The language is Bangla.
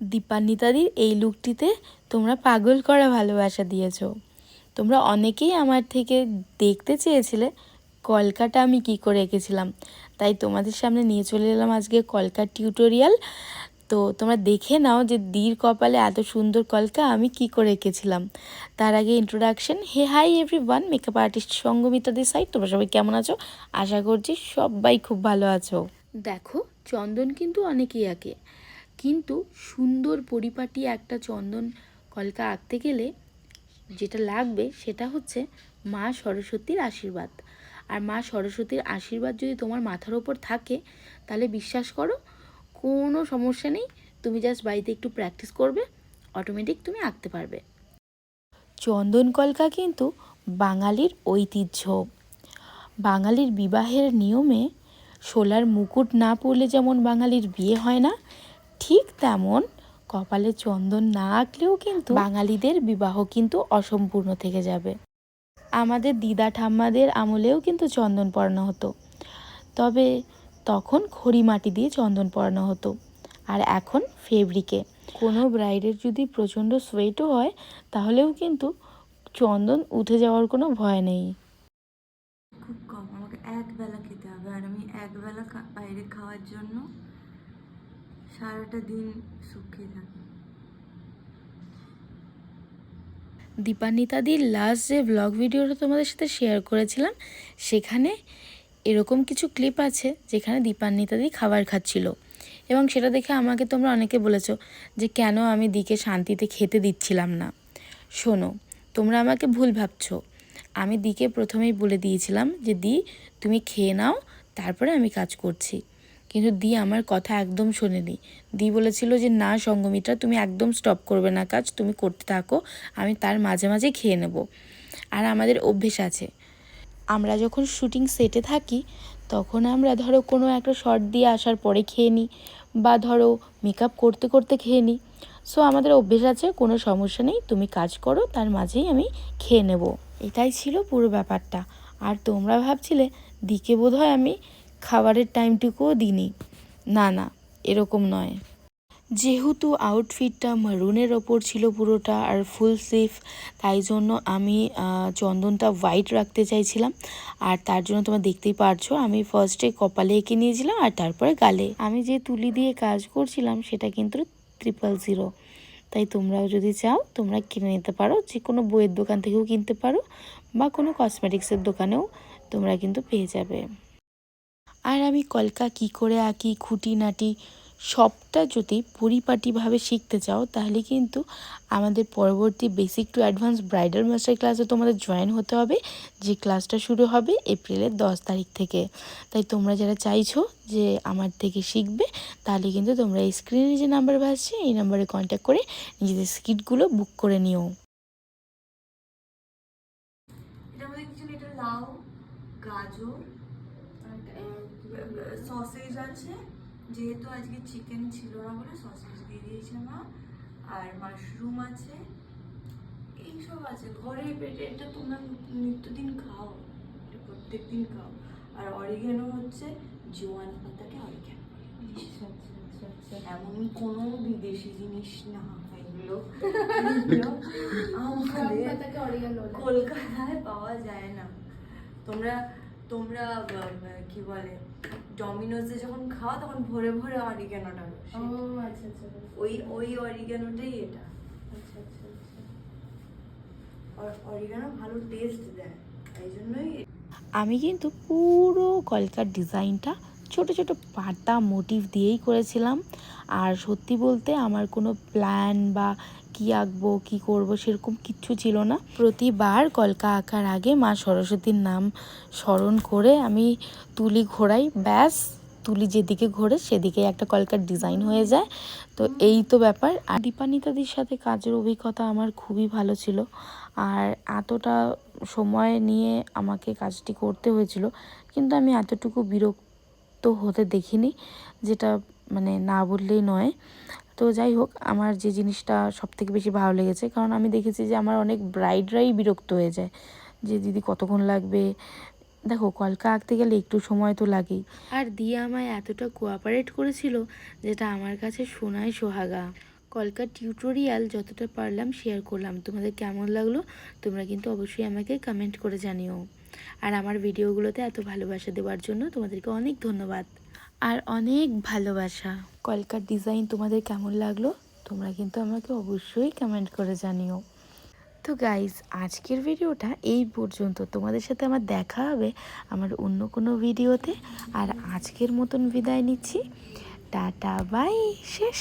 দীপান্বিতাদির এই লুকটিতে তোমরা পাগল করা ভালোবাসা দিয়েছ। তোমরা অনেকেই আমার থেকে দেখতে চেয়েছিলে কলকাটা আমি কি করে এঁকেছিলাম। তাই তোমাদের সামনে নিয়ে চলে এলাম আজকে কলকার টিউটোরিয়াল। তো তোমরা দেখে নাও যে দীর কপালে এত সুন্দর কলকা আমি কি করে এঁকেছিলাম। তার আগে introduction hey hi everyone makeup artist সঙ্গমিতাদের side তোমরা সবাই কেমন আছো? আশা করছি সবাই খুব ভালো আছো। দেখো, চন্দন কিন্তু অনেকেই আঁকে কিন্তু সুন্দর পরিপাটি একটা চন্দন কলকা আঁকতে গেলে যেটা লাগবে সেটা হচ্ছে মা সরস্বতীর আশীর্বাদ। আর মা সরস্বতীর আশীর্বাদ যদি তোমার মাথার ওপর থাকে, তাহলে বিশ্বাস করো, কোনো সমস্যা নেই, তুমি জাস্ট বাড়িতে একটু প্র্যাকটিস করবে অটোমেটিক তুমি আঁকতে পারবে। চন্দন কলকা কিন্তু বাঙালির ঐতিহ্য। বাঙালির বিবাহের নিয়মে শোলার মুকুট না পরলে যেমন বাঙালির বিয়ে হয় না ঠিক তেমন কপালে চন্দন না আঁকলেও কিন্তু বাঙালিদের বিবাহ কিন্তু অসম্পূর্ণ থেকে যাবে। আমাদের দিদা ঠাম্মাদের আমলেও কিন্তু চন্দন পরানো হতো। তবে তখন খড়ি মাটি দিয়ে চন্দন পরানো হতো। আর এখন ফেব্রিকে। কোনো ব্রাইডের যদি প্রচণ্ড সোয়েটও হয়, তাহলেও কিন্তু চন্দন উঠে যাওয়ার কোনো ভয় নেই। খুব কম, আমাকে একবেলা খেতে হবে। আর আমি এক বেলা খা- বাইরে খাওয়ার জন্য সারাটা দিন থাকি। দীপান্বিতাদির লাস্ট যে ব্লগ ভিডিওটা তোমাদের সাথে শেয়ার করেছিলাম, সেখানে এরকম কিছু ক্লিপ আছে যেখানে দীপান্বিতাদি খাবার খাচ্ছিল। এবং সেটা দেখে আমাকে তোমরা অনেকে বলেছ যে কেন আমি দিকে শান্তিতে খেতে দিচ্ছিলাম না। শোনো, তোমরা আমাকে ভুল ভাবছ। আমি দিকে প্রথমেই বলে দিয়েছিলাম যে দি, তুমি খেয়ে নাও, তারপরে আমি কাজ করছি। কিন্তু দি আমার কথা একদম শোনেনি দি বলেছিল যে, না সঙ্গমিত্রা, তুমি একদম স্টপ করবে না কাজ, তুমি করতে থাকো, আমি তার মাঝে মাঝে খেয়ে নেব। আর আমাদের অভ্যেস আছে। আমরা যখন শুটিং সেটে থাকি, তখন আমরা ধরো কোনো একটা শর্ট দিয়ে আসার পরে খেয়ে নিই বা ধরো মেকআপ করতে করতে খেয়ে নিই সো আমাদের অভ্যেস আছে, কোনো সমস্যা নেই, তুমি কাজ করো, তার মাঝেই আমি খেয়ে নেব। এটাই ছিল পুরো ব্যাপারটা। আর তোমরা ভাবছিলে, দিকে বোধ হয় আমি খাবারের টাইমটুকুও দিইনি। না না, এরকম নয়। যেহেতু আউটফিটটা মারুনের ওপর ছিল পুরোটা আর ফুল স্লিভ তাই জন্য আমি চন্দনটা হোয়াইট রাখতে চাইছিলাম। আর তার জন্য তোমরা দেখতেই পারছ, আমি ফার্স্টে কপালে এঁকে নিয়েছিলাম আর তারপরে গালে। আমি যে তুলি দিয়ে কাজ করছিলাম, সেটা কিন্তু ট্রিপল জিরো তাই তোমরাও যদি চাও, তোমরা কিনে নিতে পারো। যে কোনো বইয়ের দোকান থেকেও কিনতে পারো, বা কোনো কসমেটিক্সের দোকানেও তোমরা কিন্তু পেয়ে যাবে। আর আমি কলকা কি করে আঁকি, খুঁটিনাটি সবটা যদি পরিপাটিভাবে শিখতে চাও, তাহলে কিন্তু আমাদের পরবর্তী basic to advance bridal master ক্লাসে তোমাদের জয়েন হতে হবে, যে ক্লাসটা শুরু হবে এপ্রিলের দশ তারিখ থেকে। তাই তোমরা যারা চাইছো যে আমার থেকে শিখবে, তাহলে কিন্তু তোমরা এই স্ক্রিনে যে নাম্বার ভাসছে, এই নাম্বারে কন্ট্যাক্ট করে নিজেদের স্কিটগুলো বুক করে নিও। গাজর সসেজ আছে যেহেতু আজকে চিকেন ছিল না বলে সসেজ দিয়ে দিয়েছে মা। আর মাশরুম আছে এইসব আছে। ঘরে পেটে এটা তোমরা নিত্যদিন খাও প্রত্যেক দিন খাও। আর অরিগেনো হচ্ছে জোয়ান পাতাকে অরিগেনো এমন কোনো বিদেশি জিনিস না এগুলো। এগুলো আমাদের কলকাতায় পাওয়া যায় না। তোমরা তোমরা কি বলে ডমিনোজে যখন খাও তখন ভরে ভরে আচ্ছা ওই ওই অরিগ্যানোটাই এটা। অরিগানো ভালো টেস্ট দেয় তাই জন্যই আমি কিন্তু পুরো কলকার ডিজাইনটা ছোট ছোট পাতা মোটিভ দিয়েই করেছিলাম। আর সত্যি বলতে আমার কোনো প্ল্যান বা কি আঁকবো, কি করব সেরকম কিচ্ছু ছিল না। প্রতিবার কলকা আঁকার আগে মা সরস্বতীর নাম স্মরণ করে আমি তুলি ঘোরাই। ব্যাস, তুলি যেদিকে ঘোরে সেদিকে একটা কলকার ডিজাইন হয়ে যায়। তো এই তো ব্যাপার। আর দীপানিতাদির সাথে কাজের অভিজ্ঞতা আমার খুবই ভালো ছিল। আর এতটা সময় নিয়ে আমাকে কাজটি করতে হয়েছিল। কিন্তু আমি এতটুকু বিরক্ত হতে দেখিনি, যেটা মানে না বললেই নয়। তো যাই হোক, আমার যে জিনিসটা সব থেকে বেশি ভালো লেগেছে, কারণ আমি দেখেছি যে আমার অনেক ব্রাইডরাই বিরক্ত হয়ে যায়। যে দিদি কতক্ষণ লাগবে? দেখো, কলকা আঁকতে গেলে একটু সময় তো লাগেই। আর দিয়ে আমায় এতটা কোঅপারেট করেছিল যেটা আমার কাছে সোনায় সোহাগা। কলকার টিউটোরিয়াল যতটা পারলাম শেয়ার করলাম। তোমাদের কেমন লাগল? তোমরা কিন্তু অবশ্যই আমাকে কমেন্ট করে জানিও। আর আমার ভিডিওগুলোতে এত ভালোবাসা দেওয়ার জন্য তোমাদেরকে অনেক ধন্যবাদ। আর অনেক ভালোবাসা। কলকার ডিজাইন তোমাদের কেমন লাগল তোমরা কিন্তু আমাকে অবশ্যই কমেন্ট করে জানিও। তো গাইজ আজকের ভিডিওটা এই পর্যন্ত। তোমাদের সাথে আমার দেখা হবে আমার অন্য কোনো ভিডিওতে। আর আজকের মতন বিদায় নিচ্ছি। টাটা বাই শেষ।